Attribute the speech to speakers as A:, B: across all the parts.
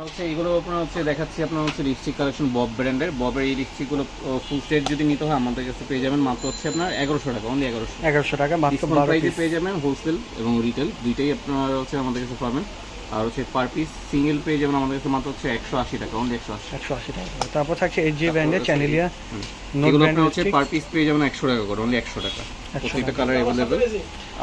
A: হচ্ছে এগুলো আপনার হচ্ছে দেখাচ্ছি আপনার হচ্ছে লিপস্টিক কালেকশন বব ব্র্যান্ডের ববের এই লিপস্টিকগুলো ফুল সেট যদি নিতে হয় আমাদের কাছে পেয়ে যাবেন মাত্র হচ্ছে আপনার এগারোশো টাকা অনলি এগারোশো
B: এগারোশো টাকা মাত্র
A: প্রাইসে পেয়ে যাবেন হোলসেল এবং রিটেল দুইটাই আপনারা হচ্ছে আমাদের কাছে পাবেন। আর হচ্ছে পার পিস সিঙ্গেল পেয়ে যাবেন আমাদের কাছে মাত্র হচ্ছে একশো আশি টাকা অনলি একশো আশি।
B: একশো আশি টাকা তারপর থাকছে এইচ জি ব্র্যান্ডের চ্যানেলিয়া নোট
A: এগুলো আপনার হচ্ছে পার পিস পেয়ে যাবেন একশো টাকা করে অনলি একশো টাকা। প্রত্যেকটা কালার অ্যাভেলেবেল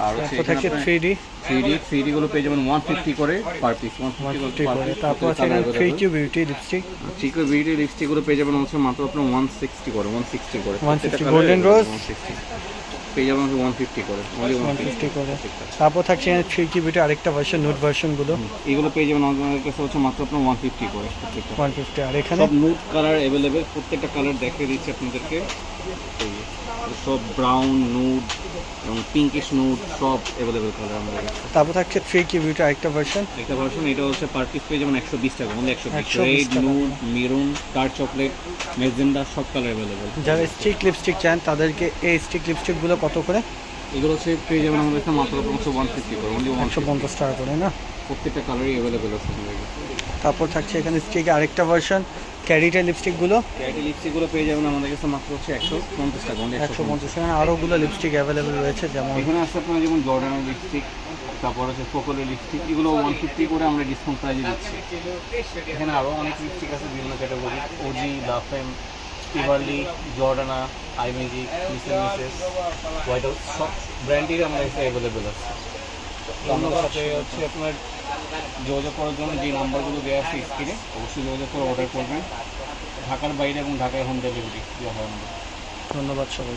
A: আর হচ্ছে
B: থাকছে three D
A: three D three D গুলো পেয়ে যাবেন ওয়ান ফিফটি করে পার পিস ওয়ান ফিফটি
B: করে তারপর আছে থ্রি কিউ বিউটি লিপস্টিক
A: চিকো বিউটি লিপস্টিকগুলো পেয়ে যাবেন হচ্ছে মাত্র আপনার ওয়ান সিক্সটি করে ওয়ান সিক্সটি করে।
B: 160 golden rose?
A: পেয়ে যাবেন ওয়ান ফিফটি করে
B: ওয়ান
A: ওয়ান
B: ফিফটি করে। তারপর থাকছে থ্রি কিউ বিউটি আরেকটা ভার্সন নোট ভার্সনগুলো
A: এগুলো পেয়ে যাবেন আমাদের কাছে হচ্ছে মাত্র আপনার ওয়ান ফিফটি করে প্রত্যেকটা।
B: ওয়ান ফিফটি আর এখানে?
A: সব নুড কালার অ্যাভেলেবেল প্রত্যেকটা কালার দেখিয়ে দিচ্ছি আপনাদেরকে। সব ব্রাউন নুড এবং পিঙ্কিশ নুড সব অ্যাভেলেবেল কালার আমাদের কাছে।
B: তারপর থাকছে থ্রি কিউ বিউটি আরেকটা ভার্সন
A: একটা ভার্সন এটা হচ্ছে পার পিস পেয়ে যাবেন একশো বিশ টাকা। মানে একশো বিশ
B: 120
A: red. Nude maroon dark chocolate magenta সব কালার অ্যাভেলেবেল
B: যারা স্টিক লিপস্টিক চান তাদেরকে এই স্টিক লিপস্টিকগুলো কত করে?
A: এগুলো হচ্ছে পেয়ে যাবেন আমাদের কাছে মাত্র হচ্ছে ওয়ান ফিফটি করে অনলি
B: একশো পঞ্চাশ টাকা করে না?
A: প্রত্যেকটা কালারই অ্যাভেলেবেল আছে
B: তারপর থাকছে এখানে স্টিকে আরেকটা ভার্সন ক্যারিটা লিপস্টিকগুলো
A: ক্যারেটি লিপস্টিকগুলো পেয়ে যাবেন আমাদের কাছে মাত্র হচ্ছে একশো পঞ্চাশ টাকা
B: একশো
A: একশো
B: পঞ্চাশ এখানে আরোগুলো লিপস্টিক অ্যাভেলেবেল রয়েছে যেমন
A: এখানে আছে আপনার যেমন জর্ডানের লিপস্টিক তারপর হচ্ছে ফোকলের লিপস্টিক এগুলো ওয়ান ফিফটি করে আমরা ডিসকাউন্ট প্রাইজে দিচ্ছি। এখানে আরও অনেক লিপস্টিক আছে বিভিন্ন ক্যাটাগরি ওজি La Femme টিভারলি Jordana I magic Mrs white house সব ব্র্যান্ডেরই আমাদের কাছে অ্যাভেলেবেল আছে। অন্য সাথে হচ্ছে আপনার যোগাযোগ করার জন্য যে নাম্বারগুলো দেওয়া আছে স্ক্রিনে, অবশ্যই যোগাযোগ করে অর্ডার করবেন। ঢাকার বাইরে এবং ঢাকায় হোম ডেলিভারি দেওয়া হয় আমাদের।
B: ধন্যবাদ সবাই